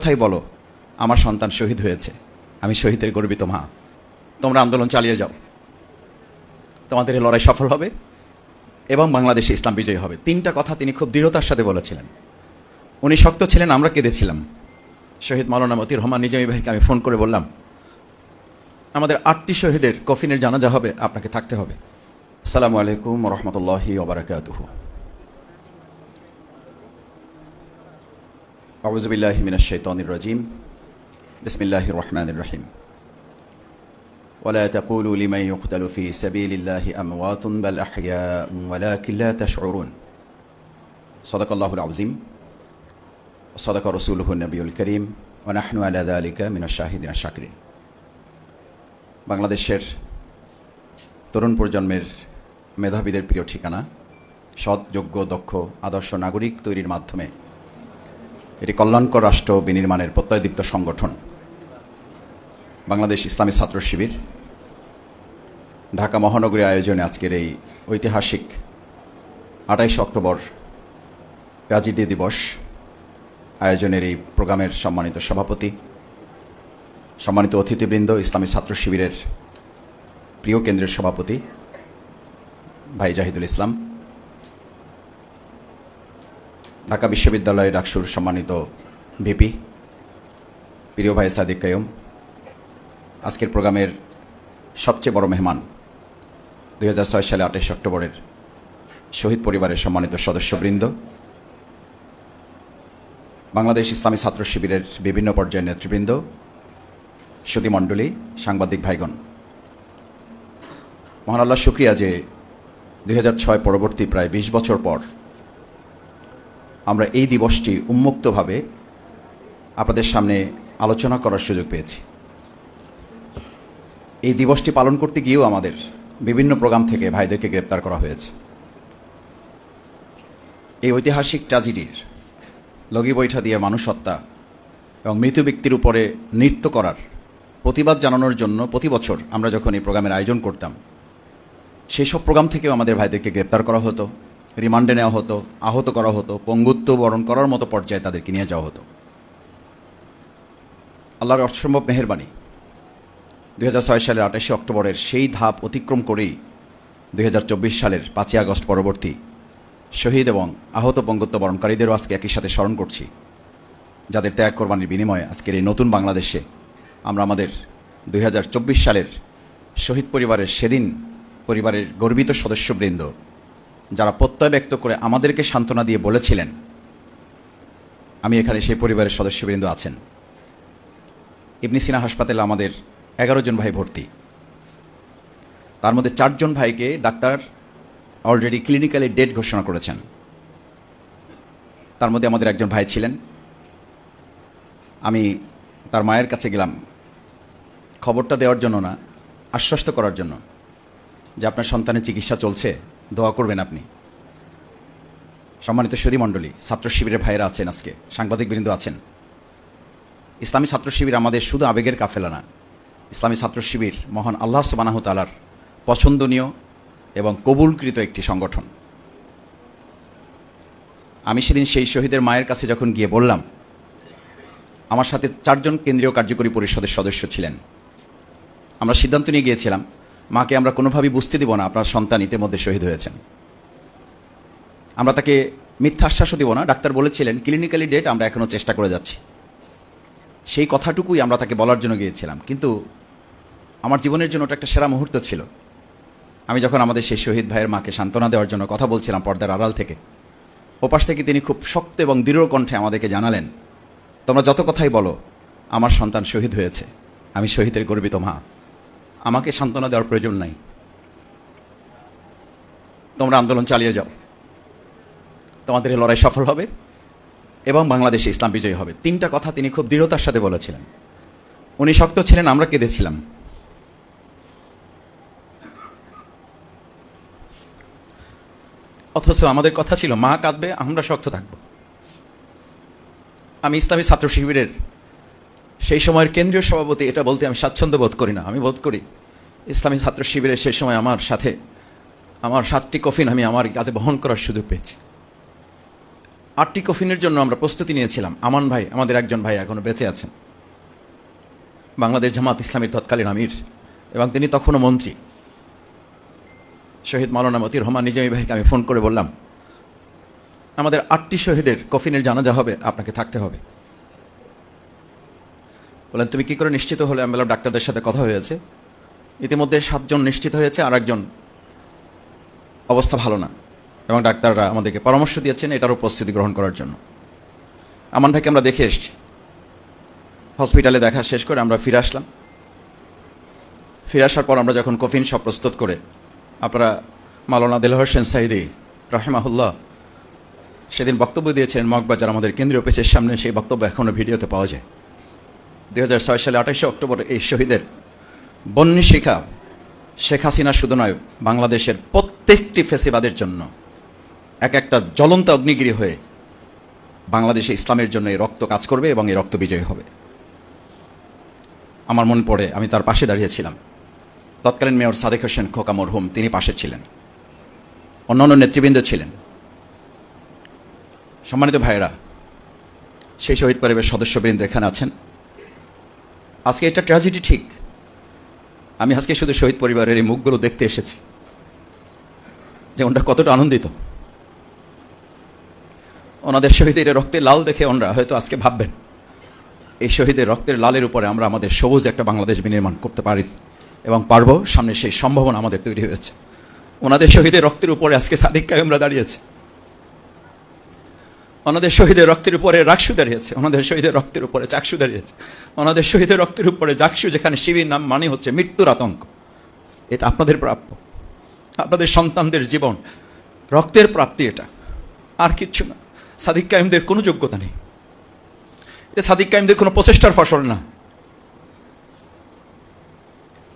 কথাই বলো, আমার সন্তান শহীদ হয়েছে। আমি শহীদের গর্বিত মা। তোমরা আন্দোলন চালিয়ে যাও। তোমাদের এই লড়াই সফল হবে এবং বাংলাদেশে ইসলাম বিজয়ী হবে। তিনটা কথা তিনি খুব দৃঢ়তার সাথে বলেছিলেন। উনি শক্ত ছিলেন, আমরা কেঁদেছিলাম। শহীদ মাওলানা মতির রহমান নিজামী ভাইকে আমি ফোন করে বললাম, আমাদের আটটি শহীদের কফিনের জানাজা হবে, আপনাকে থাকতে হবে। আসসালামু আলাইকুম রহমতুল্লাহি ওবরাকাতুহু أعوذ بالله من الشيطان الرجيم بسم الله الرحمن الرحيم ولا تقولوا لمن يقتل في سبيل الله أموات بل أحياء ولكن لا تشعرون صدق الله العظيم وصدق رسوله النبي الكريم ونحن على ذلك من الشاهدين الشاكرين বাংলাদেশের তরুণ প্রজন্মের মেধাবীদের প্রিয় ঠিকানা সৎ যোগ্য দক্ষ আদর্শ নাগরিক তৈরির মাধ্যমে এটি কল্যাণকর রাষ্ট্র বিনির্মাণের প্রত্যয়দীপ্ত সংগঠন। বাংলাদেশ ইসলামী ছাত্র শিবির। ঢাকা মহানগরীর আয়োজনে আজকের এই ঐতিহাসিক আঠাইশ অক্টোবর ট্র্যাজেডি দিবস আয়োজনের এই প্রোগ্রামের সম্মানিত সভাপতি, সম্মানিত অতিথিবৃন্দ, ইসলামী ছাত্র শিবিরের প্রিয় কেন্দ্রের সভাপতি ভাই জাহিদুল ইসলাম। ঢাকা বিশ্ববিদ্যালয়ের ডাকসুর সম্মানিত ভিপি, প্রিয় ভাই সাদিক কায়ুম আজকের প্রোগ্রামের সবচেয়ে বড় মেহমান দুই হাজার সালে আঠাশ অক্টোবরের শহীদ পরিবারের সম্মানিত সদস্যবৃন্দ, বাংলাদেশ ইসলামী ছাত্র শিবিরের বিভিন্ন পর্যায়ের নেতৃবৃন্দ সুধীমণ্ডলী সাংবাদিক ভাইগণ। মহান আল্লাহ, শুক্রিয়া যে দু হাজার ছয় পরবর্তী প্রায় ২০ বছর পর আমরা এই দিবসটি উন্মুক্তভাবে আপনাদের সামনে আলোচনা করার সুযোগ পেয়েছি। এই দিবসটি পালন করতে গিয়েও আমাদের বিভিন্ন প্রোগ্রাম থেকে ভাইদেরকে গ্রেপ্তার করা হয়েছে। এই ঐতিহাসিক ট্র্যাজেডির লগি বৈঠা দিয়ে মানুষ হত্যা এবং মৃত ব্যক্তির উপরে নৃত্য করার প্রতিবাদ জানানোর জন্য প্রতি বছর আমরা যখন এই প্রোগ্রামের আয়োজন করতাম সেই সব প্রোগ্রাম থেকেও আমাদের ভাইদেরকে গ্রেপ্তার করা হতো। রিমান্ডে নেওয়া হতো, আহত করা হতো, পঙ্গুত্ব বরণ করার মতো পর্যায়ে তাদেরকে নিয়ে যাওয়া হতো। আল্লাহর অসম্ভব মেহরবানি। দু হাজার ছয় সালের আঠাশে অক্টোবরের সেই ধাপ অতিক্রম করেই দুই হাজার চব্বিশ সালের পাঁচই আগস্ট পরবর্তী শহীদ এবং আহত পঙ্গুত্ব বরণকারীদেরও আজকে একই সাথে স্মরণ করছি। যাদের ত্যাগ কোরবানির বিনিময়ে আজকের এই নতুন বাংলাদেশে আমরা আমাদের দু হাজার চব্বিশ সালের শহীদ পরিবারের সেদিন পরিবারের গর্বিত সদস্যবৃন্দ যারা প্রত্যয় ব্যক্ত করে আমাদেরকে সান্ত্বনা দিয়ে বলেছিলেন, আমি এখানে সেই পরিবারের সদস্যবৃন্দ আছেন। ইবনি সিনা হাসপাতালে আমাদের এগারো জন ভাই ভর্তি। তার মধ্যে চারজন ভাইকে ডাক্তার অলরেডি ক্লিনিক্যালি ডেট ঘোষণা করেছেন। তার মধ্যে আমাদের একজন ভাই ছিলেন। আমি তার মায়ের কাছে গেলাম। খবরটা দেওয়ার জন্য না, আশ্বস্ত করার জন্য যে আপনার সন্তানের চিকিৎসা চলছে। দোয়া করবেন আপনি। সম্মানিত মণ্ডলী, ছাত্র শিবিরের ভাইয়েরা আছেন আজকে, সাংবাদিক বৃন্দ আছেন। ইসলামী ছাত্র শিবির আমাদের শুধু আবেগের কাফেলা না, ইসলামী ছাত্র শিবির মহান আল্লাহ সুবানাহ তালার পছন্দনীয় এবং কবুলকৃত একটি সংগঠন। আমি সেদিন সেই শহীদের মায়ের কাছে যখন গিয়ে বললাম, আমার সাথে চারজন কেন্দ্রীয় কার্যকরী পরিষদের সদস্য ছিলেন। আমরা সিদ্ধান্ত নিয়ে গিয়েছিলাম মাকে আমরা কোনোভাবেই বুঝতে দিব না, আপনার সন্তান ইতিমধ্যে শহীদ হয়েছেন। আমরা তাকে মিথ্যা আশ্বাসও দিব না, ডাক্তার বলেছিলেন ক্লিনিক্যালি ডেট আমরা এখনও চেষ্টা করে যাচ্ছি। সেই কথাটুকুই আমরা তাকে বলার জন্য গিয়েছিলাম। কিন্তু আমার জীবনের জন্য ওটা একটা সেরা মুহূর্ত ছিল। আমি যখন আমাদের সেই শহীদ ভাইয়ের মাকে সান্ত্বনা দেওয়ার জন্য কথা বলছিলাম পর্দার আড়াল থেকে, ওপাশ থেকে তিনি খুব শক্ত এবং দৃঢ় কণ্ঠে আমাদেরকে জানালেন, তোমরা যত কথাই বলো, আমার সন্তান শহীদ হয়েছে, আমি শহীদের গর্বিত মা। আমাকে সান্ত্বনা দেওয়ার প্রয়োজন নাই। তোমরা আন্দোলন চালিয়ে যাও। তোমাদের এই লড়াই সফল হবে এবং বাংলাদেশে ইসলাম বিজয়ী হবে। তিনটা কথা তিনি খুব দৃঢ়তার সাথে বলেছিলেন। উনি শক্ত ছিলেন, আমরা কেঁদেছিলাম। অথচ আমাদের কথা ছিল, মা কাঁদবে, আমরা শক্ত থাকব। আমি ইসলামী ছাত্র শিবিরের সেই সময়ের কেন্দ্রীয় সভাপতি এটা বলতে আমি স্বাচ্ছন্দ্য বোধ করি না, আমি বোধ করি ইসলামী ছাত্র শিবিরের সেই সময় আমার সাথে, আমার সাতটি কফিন আমি আমার কাঁধে বহন করার সুযোগ পেয়েছি। আটটি কফিনের জন্য আমরা প্রস্তুতি নিয়েছিলাম। আমান ভাই, আমাদের একজন ভাই এখনও বেঁচে আছেন। বাংলাদেশ জামাত ইসলামীর তৎকালীন আমির এবং তিনি তখনও মন্ত্রী। শহীদ মাওলানা মতির রহমান নিজামী ভাইকে আমি ফোন করে বললাম, আমাদের আটটি শহীদের কফিনের জানাজা হবে, আপনাকে থাকতে হবে। বললেন তুমি কি করে নিশ্চিত হলে আমি বললাম, ডাক্তারদের সাথে কথা হয়েছে? ইতিমধ্যে সাতজন নিশ্চিত হয়েছে আর একজন অবস্থা ভালো না। এবং ডাক্তাররা আমাদেরকে পরামর্শ দিয়েছেন এটারও উপস্থিতি গ্রহণ করার জন্য। আমান ভাইকে আমরা দেখে এসছি। হসপিটালে দেখা শেষ করে আমরা ফিরে আসলাম। ফিরে আসার পর আমরা যখন কফিন সব প্রস্তুত করে, আপনারা মালানা দেল হোসেন সাইদি রাহেমাহুল্লাহ সেদিন বক্তব্য দিয়েছিলেন মগবাজার আমাদের কেন্দ্রীয় পেচের সামনে, সেই বক্তব্য এখনও ভিডিওতে পাওয়া যায়। দুই সালে আঠাশে অক্টোবর এই শহীদের বন্যী শিখা শেখ হাসিনা শুধু নয়, বাংলাদেশের প্রত্যেকটি ফেসিবাদের জন্য এক একটা জ্বলন্ত অগ্নিগিরি হয়ে বাংলাদেশে ইসলামের জন্য এই রক্ত কাজ করবে এবং এই রক্ত বিজয় হবে। আমার মন পড়ে, আমি তার পাশে দাঁড়িয়েছিলাম। তৎকালীন মেয়র সাদেক হোসেন খোকা মরহুম, তিনি পাশে ছিলেন। অন্যান্য নেতৃবৃন্দ ছিলেন। সম্মানিত ভাইয়েরা, সেই শহীদ পরিবারের সদস্যবৃন্দ এখানে আছেন। আজকে এটা ট্র্যাজেডি ঠিক। আমি আজকে শুধু শহীদ পরিবারের এই মুখগুলো দেখতে এসেছি। যে ওনরা কতটা আনন্দিত। ওনাদের শহীদের রক্তের লাল দেখে ওনরা হয়তো আজকে ভাববেন, এই শহীদের রক্তের লালের উপরে আমরা আমাদের সবুজ একটা বাংলাদেশ বিনির্মাণ করতে পারি এবং পারব, সামনে সেই সম্ভাবনা আমাদের তৈরি হয়েছে। ওনাদের শহীদের রক্তের উপরে আজকে সাদিক কায়েমরা দাঁড়িয়েছে। ওনাদের শহীদের রক্তের উপরে রাকসু দাঁড়িয়েছে, ওনাদের শহীদের রক্তের উপরে চাকসু দাঁড়িয়েছে, ওনাদের শহীদের রক্তের উপরে জাকসু যেখানে শিবির নাম মানে হচ্ছে মৃত্যুর আতঙ্ক। এটা আপনাদের প্রাপ্য। আপনাদের সন্তানদের জীবন, রক্তের প্রাপ্তি এটা। আর কিচ্ছু না। সাদিক কায়েমদের কোনো যোগ্যতা নেই। এটা সাদিক কায়েমদের কোনো প্রচেষ্টার ফসল না।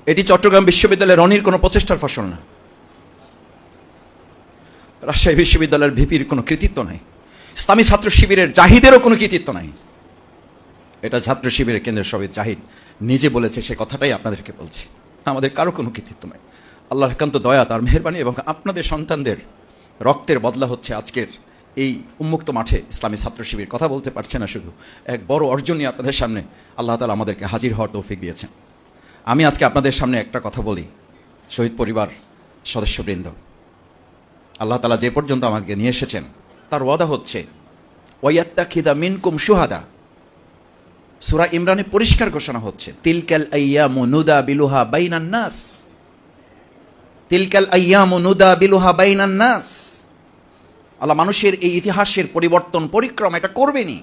এটি চট্টগ্রাম বিশ্ববিদ্যালয়ের রনির কোনো প্রচেষ্টার ফসল না। রাজশাহী বিশ্ববিদ্যালয়ের ভিপির কোনো কৃতিত্ব নাই। ইসলামী ছাত্র শিবিরের জাহিদেরও কোনো কৃতিত্ব নাই। এটা ছাত্র শিবিরের কেন্দ্রের শহীদ জাহিদ নিজে বলেছে, সে কথাটাই আপনাদেরকে বলছি। আমাদের কারও কোনো কৃতিত্ব নাই। আল্লাহর একান্ত দয়া, তার মেহরবানি এবং আপনাদের সন্তানদের রক্তের বদলা হচ্ছে আজকের এই উন্মুক্ত মাঠে ইসলামী ছাত্র শিবির। কথা বলতে পারছে না শুধু, এক বড় অর্জন নিয়ে আপনাদের সামনে আল্লাহ তালা আমাদেরকে হাজির হওয়ার তৌফিক দিয়েছেন। আমি আজকে আপনাদের সামনে একটা কথা বলি, শহীদ পরিবার সদস্যবৃন্দ। আল্লাহ তালা যে পর্যন্ত আমাকে নিয়ে এসেছেন তার ওয়াদা হচ্ছে ওয়াত্তা খিদা মিনকুম সুহাদা সুরা ইমরানে পরিষ্কার ঘোষণা হচ্ছে, তিলকাল আইয়ামু নুদা বিলুহা বাইনান নাস। তিলকাল আইয়ামু নুদা বিলুহা বাইনান নাস। আল্লাহ মানুষের এই ইতিহাসের পরিবর্তন, পরিক্রমা এটা করবেনই।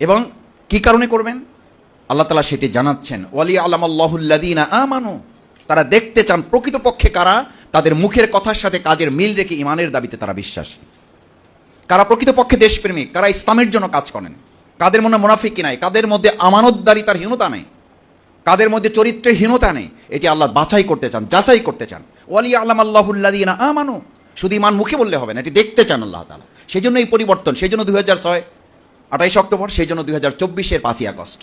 এবং কি কারণে করবেন? আল্লাহ তালা সেটি জানাচ্ছেন ওয়ালি আলাম আল্লাহুল্লাদিনা আমানু। তারা দেখতে চান প্রকৃতপক্ষে কারা? তাদের মুখের কথার সাথে কাজের মিল রেখে ইমানের দাবিতে তারা বিশ্বাসী। কারা প্রকৃতপক্ষে দেশপ্রেমিক কারা ইসলামের জন্য কাজ করেন, কাদের মনে মুনাফিকি নাই, কাদের মধ্যে আমানতদারিতার হীনতা নেই, কাদের মধ্যে চরিত্রের হীনতা নেই, এটি আল্লাহ বাছাই করতে চান, যাচাই করতে চান। ওয়ালি আলাম আল্লাহুল্লাদিনা আমানু। শুধু ইমান মুখে বললে হবে না, এটি দেখতে চান আল্লাহ তালা সেই জন্য এই পরিবর্তন সেই জন্য দুই হাজার ছয়, আঠাইশ অক্টোবর সেই জন্য দুই হাজার চব্বিশের পাঁচই আগস্ট।